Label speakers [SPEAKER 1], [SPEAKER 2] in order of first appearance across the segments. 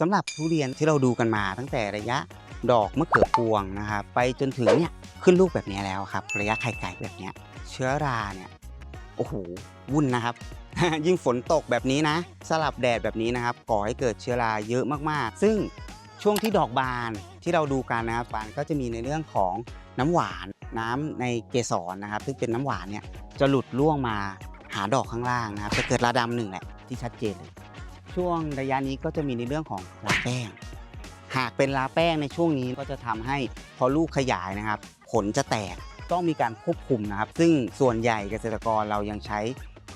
[SPEAKER 1] สำหรับทุเรียนที่เราดูกันมาตั้งแต่ระยะดอกมะเขือพวงนะครับไปจนถึงเนี่ยขึ้นลูกแบบนี้แล้วครับ ระยะไข่ไก่แบบเนี้ยเชื้อราเนี่ยโอ้โหวุ่นนะครับ ยิ่งฝนตกแบบนี้นะ สลับแดดแบบนี้นะครับก่อให้เกิดเชื้อราเยอะมากๆ ซึ่งช่วงที่ดอกบานที่เราดูกันนะครับบานก็จะมีในเรื่องของน้ำหวานน้ำในเกสรนะครับ ซึ่งเป็นน้ำหวานเนี่ยจะหลุดล่วงมาหาดอกข้างล่างนะครับจะเกิดราดำหนึ่งแหละที่ชัดเจนเลย ช่วงระยะนี้ก็จะมีในเรื่องของลาแป้ง หากเป็นลาแป้งในช่วงนี้ก็จะทำให้พอลูกขยายนะครับ ผลจะแตกต้องมีการควบคุมนะครับ ซึ่งส่วนใหญ่เกษตรกรเรายังใช้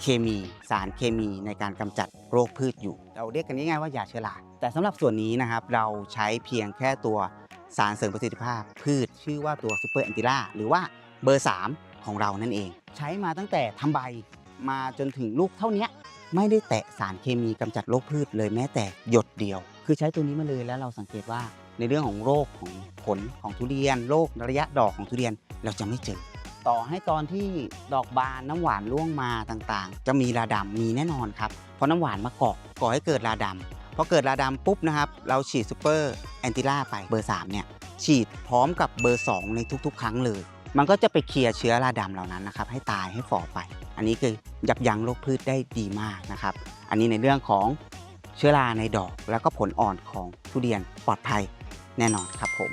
[SPEAKER 1] เคมีสารเคมีในการกำจัดโรคพืชอยู่ เราเรียกกันง่ายๆว่ายาเชื้อราแต่สำหรับส่วนนี้นะครับ เราใช้เพียงแค่ตัวสารเสริมประสิทธิภาพ พืชชื่อว่าตัวซูเปอร์แอนติล่าหรือว่าเบอร์ 3 ของเรานั่นเอง ใช้มาตั้งแต่ทำใบมาจนถึงลูกเท่านี้ ไม่ได้แตะสารเคมีกำจัดโรคพืชเลยแม้แต่หยดเดียว คือใช้ตัวนี้มาเลยแล้วเราสังเกตว่าในเรื่องของโรคของผลของทุเรียน โรคระยะดอกของทุเรียนเราจะไม่เจอ ต่อให้ตอนที่ดอกบานน้ำหวานร่วงมาต่างๆ จะมีราดำมีแน่นอนครับ เพราะน้ำหวานมาเกาะก่อให้เกิดราดำพอเกิดราดำปุ๊บนะครับ เราฉีดซูเปอร์แอนติล่าไปเบอร์3เนี่ยฉีดพร้อมกับเบอร์ 2 ในทุกๆ ครั้งเลย มันก็จะไปเคลียร์เชื้อราดำเหล่านั้นนะครับให้ตายให้ฝ่อไป อันนี้คือยับยั้งโรคพืชได้ดีมากนะครับ อันนี้ในเรื่องของเชื้อราในดอก แล้วก็ผลอ่อนของทุเรียนปลอดภัยแน่นอนครับผม